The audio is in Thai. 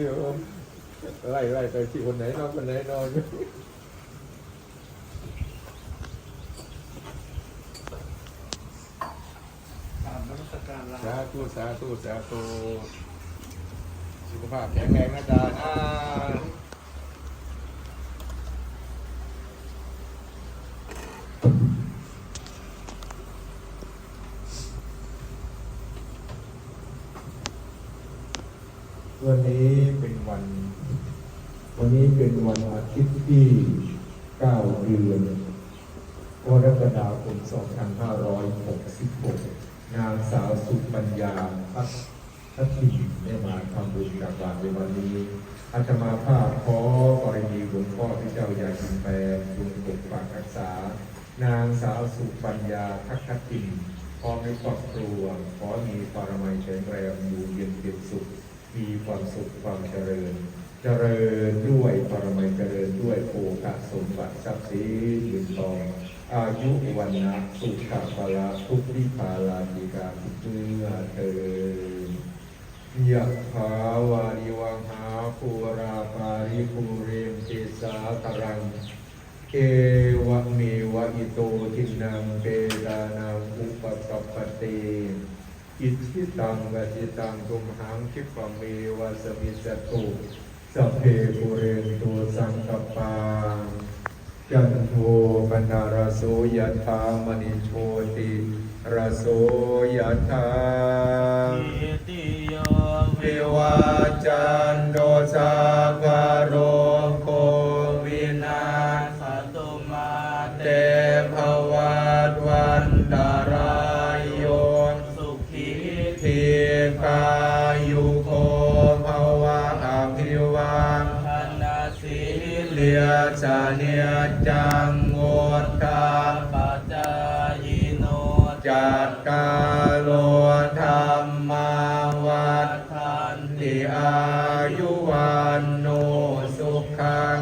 เดียวไล่ไล่ไปที่คนไหนนอนคนไหนนอนตามนักสการลาสาธุสาธุสาธุสุขภาพแข็งแรงนะจ๊ะอ่า วันนี้เป็นวัน วันนี้เป็นวันอาทิตย์ที่ 9 เดือนกรกฎาคม 2566 นางสาวสุปัญญาพัฒทินได้มาทำบุญกับบาตรในวันนี้อาตมาภาพขอกรณีหลวงพ่อที่เจ้าใหญ่กินแปลลุงปกปักรักษา นางสาวสุปัญญาพัฒทินพร้อมในครอบครัวขอมีปรมัยแข็งแรงอยู่เย็นเป็นสุข มีความสุขความเจริญ เจริญด้วยปรมัยเจริญด้วยโภคสมบัติทรัพย์สินเงินทอง อายุวันนะสุขภาละทุกทิพาลาธิกาทุกเมื่อเธอยะภาวาริวังหาภูราปาริภูเรมเจสาตรัง เอวะเมวะอิโตทินังเปตานังอุปกัปปะเต อิทิตังวจิตังตุมหังคิปะเมวะสมิสตุสัพเพปุเรนตุสังกปาจันโทปนารโสยธามณิโชติรโสยธาอิติยวิวาจันโดสาภโร ยุโกภวะอภิวังธนาสีเลียชาเนียจังโงดตาปัจจายิโนจัดกาโลธรรมาวัฏทันติอายุวันโนสุขัง